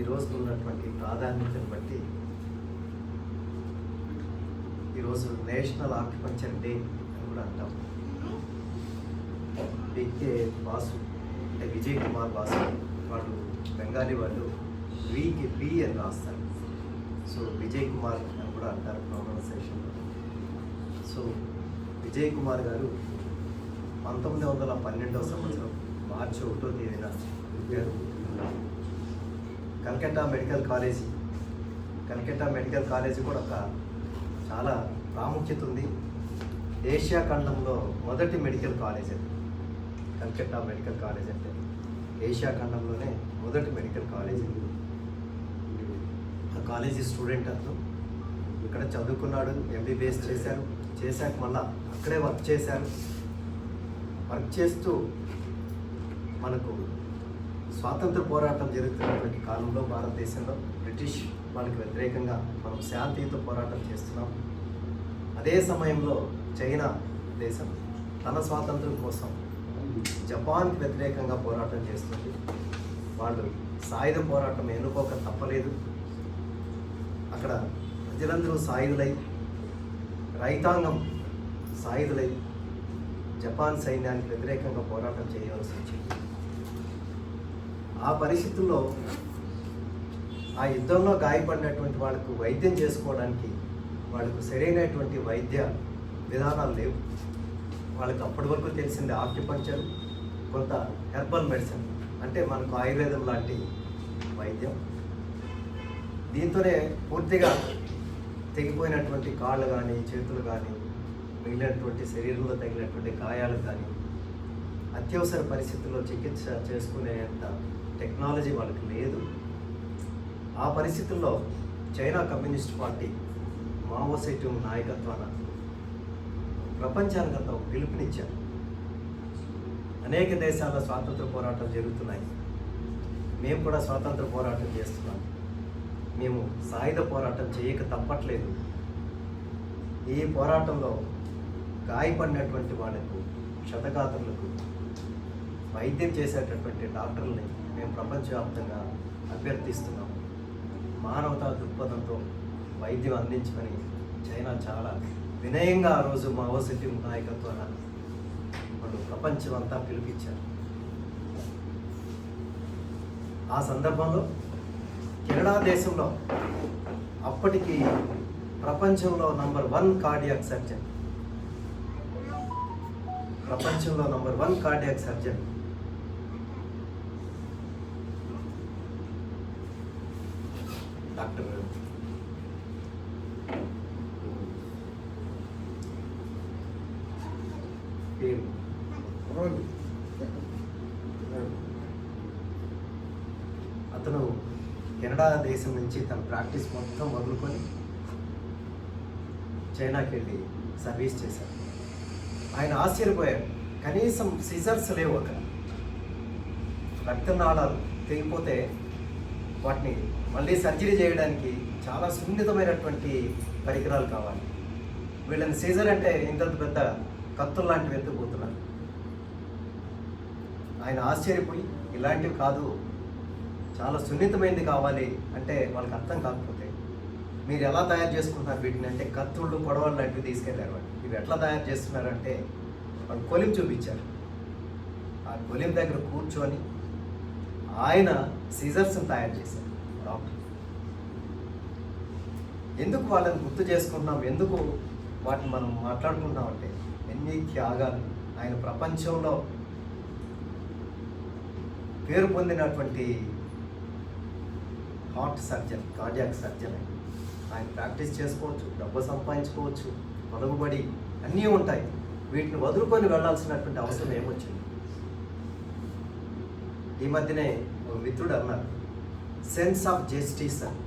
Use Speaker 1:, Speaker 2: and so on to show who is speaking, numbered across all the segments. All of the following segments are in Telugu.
Speaker 1: ఈ రోజుకు ఉన్నటువంటి ప్రాధాన్యతను బట్టి ఈరోజు నేషనల్ ఆక్యుపంచర్ డే అని కూడా అంటాం. పికే బాసు అంటే విజయ్ కుమార్ బాసు వాళ్ళు బెంగాలీ వాళ్ళు వీకి బి అని రాస్తారు. సో విజయ్ కుమార్ అని కూడా అంటారు ప్రొనౌన్సేషన్లో సో విజయ్ కుమార్ గారు పంతొమ్మిది వందల పన్నెండవ సంవత్సరం మార్చి ఒకటో తేదీన పుట్టారు Calcutta medical college. Calcutta medical college కూడా ఒక చాలా ప్రాముఖ్యత ఉంది. ఏషియా ఖండంలో మొదటి మెడికల్ కాలేజ్ అది. కల్కట్టా మెడికల్ కాలేజ్ అంటే ఏషియా ఖండంలోనే మొదటి మెడికల్ కాలేజ్ ఉంది ఆ కాలేజీ స్టూడెంట్ అతను ఇక్కడ చదువుకున్నాడు ఎంబీబీఎస్ చేశారు. చేశాక మళ్ళా అక్కడే వర్క్ చేశారు. వర్క్ చేస్తూ మనకు స్వాతంత్ర పోరాటం జరుగుతున్నటువంటి కాలంలో భారతదేశంలో బ్రిటిష్ వాళ్ళకి వ్యతిరేకంగా మనం శాంతియుత పోరాటం చేస్తున్నాం. అదే సమయంలో చైనా దేశం తన స్వాతంత్రం కోసం జపాన్కి వ్యతిరేకంగా పోరాటం చేస్తుంది. వాళ్ళు సాయుధ పోరాటం ఎన్నుకోక తప్పలేదు. అక్కడ ప్రజలందరూ సాయుధులై రైతాంగం సాయుధులై జపాన్ సైన్యానికి వ్యతిరేకంగా పోరాటం చేయవలసి వచ్చింది. ఆ పరిస్థితుల్లో ఆ యుద్ధంలో గాయపడినటువంటి వాళ్ళకు వైద్యం చేసుకోవడానికి వాళ్ళకు సరైనటువంటి వైద్య విధానాలు లేవు. వాళ్ళకి అప్పటి వరకు తెలిసింది ఆక్యుపంచర్ కొంత హెర్బల్ మెడిసిన్ అంటే మనకు ఆయుర్వేదం లాంటి వైద్యం. దీంతోనే పూర్తిగా తెగిపోయినటువంటి కాళ్ళు కానీ చేతులు కానీ మిగిలినటువంటి శరీరంలో తగిలినటువంటి గాయాలు కానీ అత్యవసర పరిస్థితుల్లో చికిత్స చేసుకునేంత టెక్నాలజీ వాళ్ళకి లేదు. ఆ పరిస్థితుల్లో చైనా కమ్యూనిస్ట్ పార్టీ మావోసైట్యం నాయకత్వాన ప్రపంచానికి ఒక పిలుపునిచ్చారు. అనేక దేశాల స్వాతంత్ర పోరాటం జరుగుతున్నాయి. మేము కూడా స్వాతంత్ర పోరాటం చేస్తున్నాం. మేము సాయుధ పోరాటం చేయక తప్పట్లేదు. ఈ పోరాటంలో గాయపడినటువంటి వాళ్ళకు క్షతగాత్రులకు వైద్యం చేసేటటువంటి డాక్టర్లని మేము ప్రపంచవ్యాప్తంగా అభ్యర్థిస్తున్నాం. మానవతా దృక్పథంతో వైద్యం అందించమని చైనా చాలా వినయంగా ఆ రోజు మా మావోసిటీ నాయకత్వాన వాళ్ళు ప్రపంచం అంతా పిలిపించారు. ఆ సందర్భంలో కెనడా దేశంలో అప్పటికి ప్రపంచంలో నంబర్ వన్ కార్డియాక్ సర్జన్. ప్రపంచంలో number one cardiac surgeon. Doctor అతను కెనడా దేశం నుంచి తన ప్రాక్టీస్ మొత్తం వదులుకొని చైనాకి వెళ్ళి సర్వీస్ చేశారు. ఆయన ఆశ్చర్యపోయాడు కనీసం సిజర్స్ లేవు అక్కడ. రక్తనాళాలు తెగిపోతే వాటిని మళ్ళీ సర్జరీ చేయడానికి చాలా సున్నితమైనటువంటి పరికరాలు కావాలి. వీళ్ళని సీజర్ అంటే ఇంత పెద్ద కత్తులు లాంటివి ఎత్తుకుపోతున్నారు ఆయన ఆశ్చర్యపోయి ఇలాంటివి కాదు చాలా సున్నితమైనది కావాలి అంటే వాళ్ళకి అర్థం కాకపోతే మీరు ఎలా తయారు చేసుకుంటున్నారు వీటిని? అంటే కత్తుళ్ళు పొడవలు లాంటివి తీసుకెళ్ళారు వాళ్ళు. ఇవి ఎట్లా తయారు చేస్తున్నారంటే వాళ్ళు కొలిం చూపించారు. ఆ కొలిం దగ్గర కూర్చొని ఆయన సీజర్స్ని తయారు చేశారు డాక్టర్. ఎందుకు వాళ్ళని గుర్తు చేసుకుంటున్నాం? ఎందుకు వాటిని మనం మాట్లాడుకుంటున్నాం అంటే ఎన్ని త్యాగాలు ఆయన ప్రపంచంలో పేరు పొందినటువంటి హార్ట్ సర్జన్ కార్డియాక్ సర్జన్ ఆయన. ప్రాక్టీస్ చేసుకోవచ్చు డబ్బు సంపాదించుకోవచ్చు పలుకుబడి అన్నీ ఉంటాయి. వీటిని వదులుకొని వెళ్ళాల్సినటువంటి అవసరం ఏమొచ్చింది? ఈ మధ్యనే ఒక మిత్రుడు అన్నారు సెన్స్ ఆఫ్ జస్టిస్ అని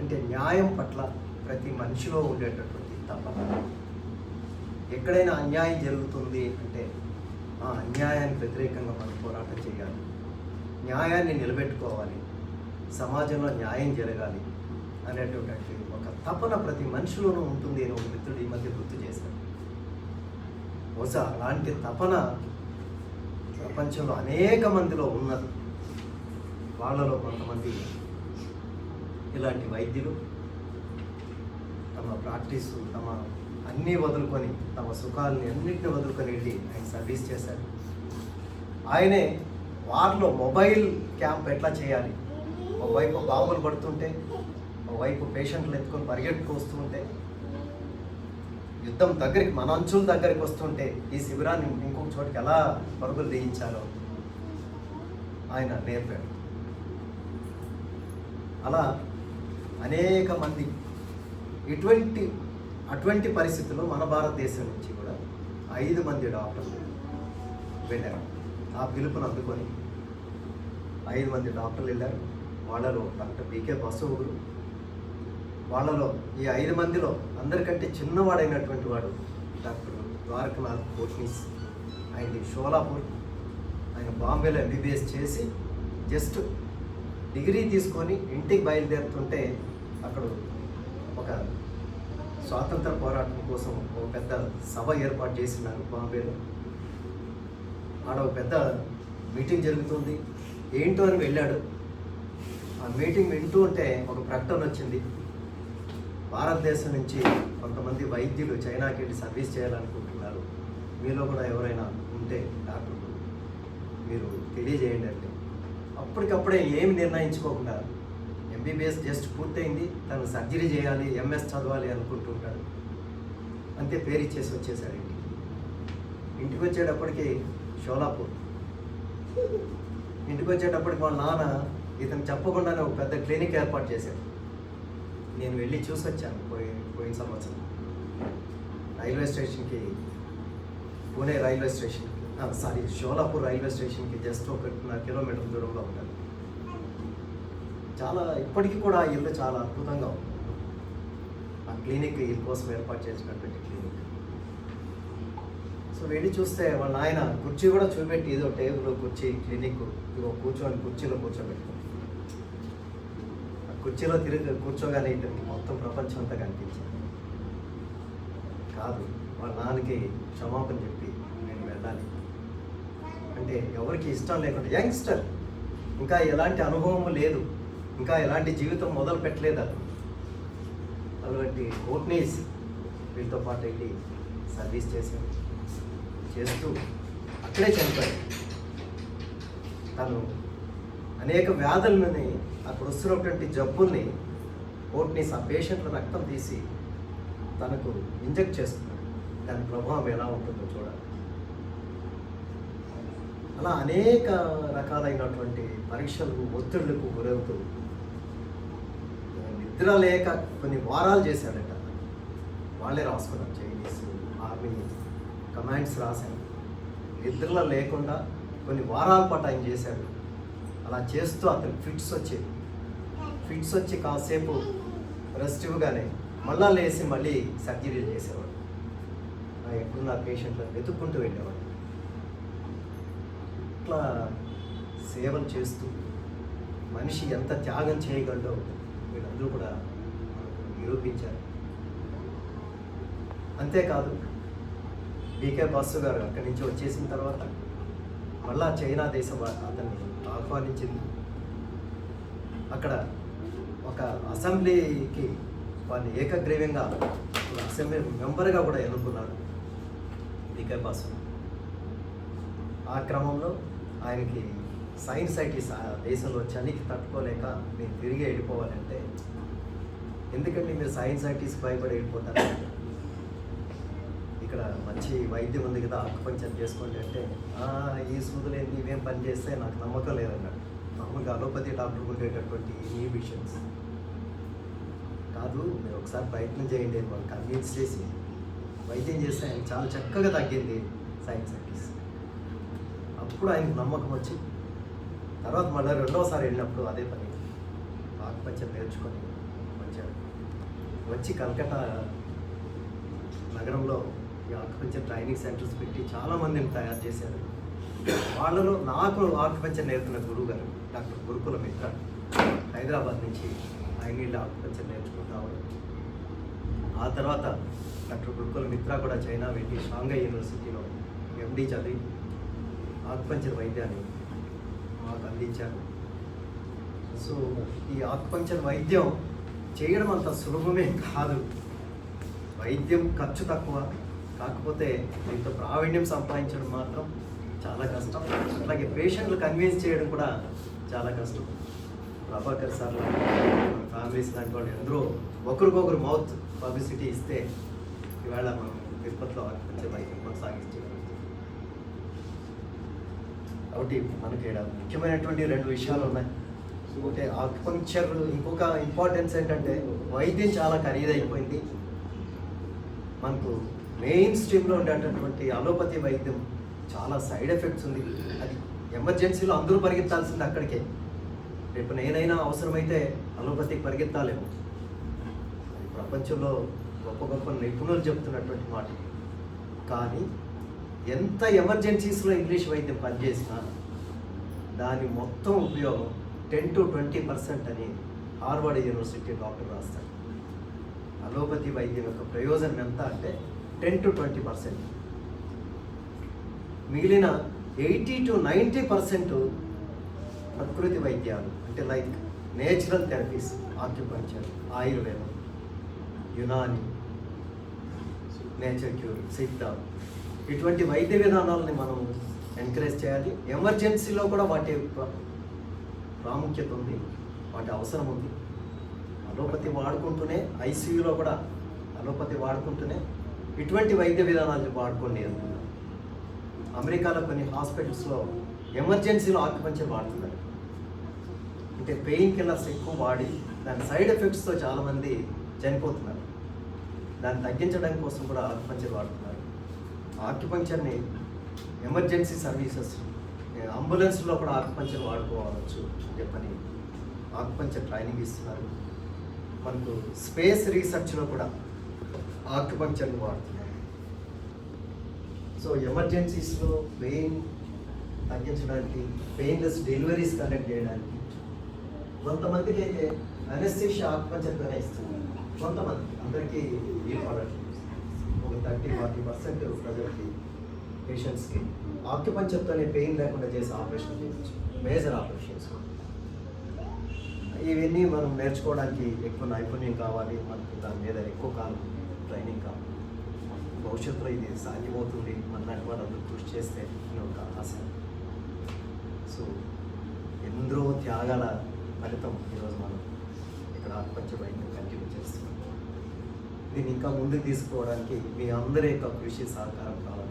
Speaker 1: అంటే న్యాయం పట్ల ప్రతి మనిషిలో ఉండేటటువంటి తపన. ఎక్కడైనా అన్యాయం జరుగుతుంది అంటే ఆ అన్యాయానికి వ్యతిరేకంగా మనం పోరాటం చేయాలి. న్యాయాన్ని నిలబెట్టుకోవాలి. సమాజంలో న్యాయం జరగాలి అనేటువంటి ఒక తపన ప్రతి మనిషిలోనూ ఉంటుంది అని ఒక మిత్రుడు ఈ మధ్య గుర్తు చేశారు బహుశా అలాంటి తపన ప్రపంచంలో అనేక మందిలో ఉన్నది. వాళ్ళలో కొంతమంది ఇలాంటి వైద్యులు తమ ప్రాక్టీస్ తమ అన్నీ వదులుకొని తమ సుఖాలని అన్నింటిని వదులుకొని వెళ్ళి ఆయన సర్వీస్ చేశారు. ఆయనే వారిలో మొబైల్ క్యాంప్ ఎట్లా చేయాలి? ఒకవైపు బాంబులు పడుతుంటే ఒకవైపు పేషెంట్లు ఎత్తుకొని పరిగెట్టుకు వస్తుంటే ఉంటే యుద్ధం దగ్గరికి మన అంచుల దగ్గరికి వస్తుంటే ఈ శిబిరాన్ని ఇంకొక చోటికి ఎలా పరుగులు తీయించాలో ఆయన నేర్పాడు. అలా అనేక మంది ఇటువంటి అటువంటి పరిస్థితుల్లో మన భారతదేశం నుంచి కూడా ఐదు మంది డాక్టర్లు వెళ్ళారు. ఆ పిలుపును అందుకొని ఐదు మంది డాక్టర్లు వెళ్ళారు. వాళ్ళలో డాక్టర్ బీకే బసు వాళ్ళలో ఈ ఐదు మందిలో అందరికంటే చిన్నవాడైనటువంటి వాడు డాక్టర్ ద్వారకనాథ్ కోట్నీస్ ఆయన షోలాపూర్ ఆయన బాంబేలో ఎంబీబీఎస్ చేసి జస్ట్ డిగ్రీ తీసుకొని ఇంటికి బయలుదేరుతుంటే అక్కడ ఒక స్వాతంత్ర పోరాటం కోసం ఒక పెద్ద సభ ఏర్పాటు చేసినారు బాంబేలో. ఆడ ఒక పెద్ద మీటింగ్ జరుగుతుంది. ఏంటో అని వెళ్ళాడు. ఆ మీటింగ్ వింటూ ఉంటే ఒక ప్రకటన వచ్చింది. భారతదేశం నుంచి కొంతమంది వైద్యులు చైనాకి వెళ్ళి సర్వీస్ చేయాలనుకుంటున్నారు. మీలో కూడా ఎవరైనా ఉంటే డాక్టర్లు మీరు తెలియజేయండి అంటే అప్పటికప్పుడే ఏమి నిర్ణయించుకోకుండా ఎంబీబీఎస్ జస్ట్ పూర్తయింది. తను సర్జరీ చేయాలి ఎంఎస్ చదవాలి అనుకుంటుంటాడు. అంతే పేరు ఇచ్చేసి వచ్చేసాడు ఇంటికి ఇంటికి వచ్చేటప్పటికి షోలాపూర్. ఇంటికి వచ్చేటప్పటికి వాళ్ళ నాన్న ఇతను చెప్పకుండానే ఒక పెద్ద క్లినిక్ ఏర్పాటు చేశాడు. నేను వెళ్ళి చూసి వచ్చాను పోయి పోయిన సంవత్సరం. రైల్వే స్టేషన్కి పూణే రైల్వే స్టేషన్కి సారీ షోలాపూర్ రైల్వే స్టేషన్కి జస్ట్ ఒకటిన్నర కిలోమీటర్ దూరంలో ఉంటాను. చాలా ఇప్పటికీ కూడా ఆ ఇల్లు చాలా అద్భుతంగా ఉంది. ఆ క్లినిక్ వీళ్ళ కోసం ఏర్పాటు చేసినటువంటి క్లినిక్. సో వెళ్ళి చూస్తే వాళ్ళ ఆయన కుర్చీ కూడా చూపెట్టి ఏదో టేబుల్ కుర్చీ క్లినిక్ ఇగో కూర్చొని కుర్చీలో కూర్చోబెట్టు కుర్చీలో తిరిగి కూర్చోగానే ఇతనికి మొత్తం ప్రపంచం అంతా కనిపించింది. కాదు వాళ్ళ నాన్నకి క్షమాపణ చెప్పి నేను వెళ్ళాలి. అంటే ఎవరికి ఇష్టం లేకుండా యంగ్స్టర్. ఇంకా ఎలాంటి అనుభవం లేదు. ఇంకా ఎలాంటి జీవితం మొదలు పెట్టలేదు అతను. అటువంటి ఓట్నీస్ వీళ్ళతో పాటు వెళ్ళి సర్వీస్ చేశాడు. చేస్తూ అక్కడే చనిపోయాడు. తను అనేక వ్యాధులని అక్కడ వస్తున్నటువంటి జబ్బుల్ని కోట్నీస్ ఆ పేషెంట్ల రక్తం తీసి తనకు ఇంజెక్ట్ చేస్తున్నాడు. దాని ప్రభావం ఎలా ఉంటుందో చూడాలి. అలా అనేక రకాలైనటువంటి పరీక్షలకు ఒత్తిళ్ళకు గురవుతూ నిద్ర లేక కొన్ని వారాలు చేశాడట. వాళ్ళే రాసుకున్నారు చైనీస్ ఆర్మీ కమాండ్స్ రాశారు. నిద్రలో లేకుండా కొన్ని వారాల పాటు ఆయన చేశాడు. అలా చేస్తూ అతను ఫిట్స్ వచ్చేవి ఫిట్స్ వచ్చి కాసేపు రెస్టివ్గానే మళ్ళా లేచి మళ్ళీ సర్జరీలు చేసేవాడు. ఎప్పుడు నా పేషెంట్లను వెతుక్కుంటూ వెళ్ళేవాడు. ఇట్లా సేవలు చేస్తూ మనిషి ఎంత త్యాగం చేయగలడో వీళ్ళందరూ కూడా నిరూపించారు. అంతేకాదు బీకే బాసు గారు అక్కడి నుంచి వచ్చేసిన తర్వాత మళ్ళా చైనా దేశం అతన్ని ఆహ్వానించింది. అక్కడ ఒక అసెంబ్లీకి వారిని ఏకగ్రీవంగా అసెంబ్లీ మెంబర్గా కూడా ఎన్నుకున్నాడు బీకే బాసు. ఆ క్రమంలో ఆయనకి సైన్స్ ఐటీస్ ఆ దేశంలో చలికి తట్టుకోలేక నేను తిరిగి వెళ్ళిపోవాలంటే ఎందుకంటే మీరు సైన్స్ ఐటీస్ భయపడి వెళ్ళిపోతారు? ఇక్కడ మంచి వైద్యం ఉంది కదా ఆకుపంచర్ చేసుకోండి అంటే ఈ సూదులే నీవేం పని చేస్తే నాకు నమ్మకం లేదన్నాడు. మామూలుగా అలోపతి డాక్టర్ ఉండేటటువంటి ఇన్హిబిషన్స్ కాదు మీరు ఒకసారి ప్రయత్నం చేయండి అని వాళ్ళు కన్విన్స్ చేసి వైద్యం చేస్తే ఆయన చాలా చక్కగా తగ్గింది సైన్స్ సైటీస్ అప్పుడు ఆయనకు నమ్మకం వచ్చి తర్వాత మళ్ళీ రెండోసారి వెళ్ళినప్పుడు అదే పని. ఆకుపచ్చ నేర్చుకొని వచ్చాడు. వచ్చి కలకత్తా నగరంలో ఈ ఆకుపంచర్ ట్రైనింగ్ సెంటర్స్ పెట్టి చాలామందిని తయారు చేశారు. వాళ్ళలో నాకు ఆకుపంచర్ నేర్పిన గురువు గారు డాక్టర్ గురుకుల మిత్ర హైదరాబాద్ నుంచి ఆయన వీళ్ళు ఆకుపంచర్ నేర్చుకుంటాము ఆ తర్వాత డాక్టర్ గురుకుల మిత్ర కూడా చైనా వెళ్ళి షాంఘై యూనివర్సిటీలో ఎండి చదివి ఆకుపంచర్ వైద్యాన్ని మాకు అందించారు. సో ఈ ఆక్పంచర్ వైద్యం చేయడం అంత సులభమే కాదు. వైద్యం ఖర్చు తక్కువ. కాకపోతే దీంతో ప్రావీణ్యం సంపాదించడం మాత్రం చాలా కష్టం. అట్లాగే పేషెంట్లు కన్విన్స్ చేయడం కూడా చాలా కష్టం. ప్రభాకర్ సార్ ఫ్యామిలీస్ లాంటి వాళ్ళు ఎందరో ఒకరికొకరు మౌత్ పబ్లిసిటీ ఇస్తే ఈవేళ మనం తిరుపతిలో ఆకుపంచర్ వైద్యం కొనసాగించగలుగుతాం కాబట్టి మనకి ముఖ్యమైనటువంటి రెండు విషయాలు ఉన్నాయి. ఒకటి ఆక్యుపంక్చర్ ఇంకొక ఇంపార్టెన్స్ ఏంటంటే వైద్యం చాలా ఖరీదైపోయింది. మనకు మెయిన్ స్ట్రీమ్లో ఉండేటటువంటి అలోపతి వైద్యం చాలా సైడ్ ఎఫెక్ట్స్ ఉంది. అది ఎమర్జెన్సీలో అందరూ పరిగెత్తాల్సింది అక్కడికే. రేపు నేనైనా అవసరమైతే అలోపతికి పరిగెత్తాలేము. ప్రపంచంలో గొప్ప గొప్ప నిపుణులు చెప్తున్నటువంటి మాట. కానీ ఎంత ఎమర్జెన్సీస్లో ఇంగ్లీష్ వైద్యం పనిచేసినా దాని మొత్తం ఉపయోగం టెన్ టు ట్వంటీ పర్సెంట్ అని హార్వర్డ్ యూనివర్సిటీ డాక్టర్ రాస్తారు. అలోపతి వైద్యం యొక్క ప్రయోజనం ఎంత అంటే టెన్ టు ట్వంటీ పర్సెంట్. మిగిలిన ఎయిటీ టు నైంటీ పర్సెంట్ ప్రకృతి వైద్యాలు అంటే లైక్ నేచురల్ థెరపీస్ ఆక్యుపంచర్ ఆయుర్వేదం యునాని నేచర్ క్యూర్ సిద్ధ. ఇటువంటి వైద్య విధానాలని మనం ఎంకరేజ్ చేయాలి. ఎమర్జెన్సీలో కూడా వాటి ప్రాముఖ్యత ఉంది వాటి అవసరం ఉంది. అలోపతి వాడుకుంటూనే ఐసీయూలో కూడా అలోపతి వాడుకుంటూనే ఇటువంటి వైద్య విధానాలు వాడుకోండి అంటున్నారు అమెరికాలో కొన్ని హాస్పిటల్స్లో ఎమర్జెన్సీలో ఆక్యుపంచర్ వాడుతున్నారు. అంటే పెయిన్ కిల్లర్స్ ఎక్కువ వాడి దాని సైడ్ ఎఫెక్ట్స్తో చాలామంది చనిపోతున్నారు. దాన్ని తగ్గించడం కోసం కూడా ఆక్యుపంచర్ వాడుతున్నారు. ఆక్యుపంచర్ని ఎమర్జెన్సీ సర్వీసెస్ అంబులెన్స్లో కూడా ఆక్యుపంచర్ వాడుకోవచ్చు అని చెప్పని ఆక్యుపంచర్ ట్రైనింగ్ ఇస్తున్నారు. మనకు స్పేస్ రీసెర్చ్లో కూడా ఆక్యుపంచర్ని వాడుతున్నారు సో ఎమర్జెన్సీస్లో పెయిన్ తగ్గించడానికి పెయిన్లెస్ డెలివరీస్ కండక్ట్ చేయడానికి కొంతమందికి అయితే అనెస్థిషియా ఆకుపంచర్గానే ఇస్తున్నారు కొంతమంది అందరికీ వీలు పడట్లేదు ఒక థర్టీ ఫార్టీ పర్సెంట్ ప్రజలకి పేషెంట్స్కి ఆక్యుపంచర్తోనే పెయిన్ లేకుండా చేసే ఆపరేషన్ చేయవచ్చు మేజర్ ఆపరేషన్స్. ఇవన్నీ మనం నేర్చుకోవడానికి ఎక్కువ నైపుణ్యం కావాలి మనకి దాని మీద ఎక్కువ కాలం ట్రైనింగ్ కావాలి. భవిష్యత్తులో ఇది సాధ్యమవుతుంది మన లాంటి వాళ్ళందరూ కృషి చేస్తే అని ఒక ఆశ. సో ఎందరో త్యాగాల ఫలితం ఈరోజు మనం ఇక్కడ ఆత్మహత్య కంటిన్యూ చేస్తున్నాం. దీన్ని ఇంకా ముందుకు తీసుకోవడానికి మీ అందరి యొక్క కృషి సహకారం కావాలి.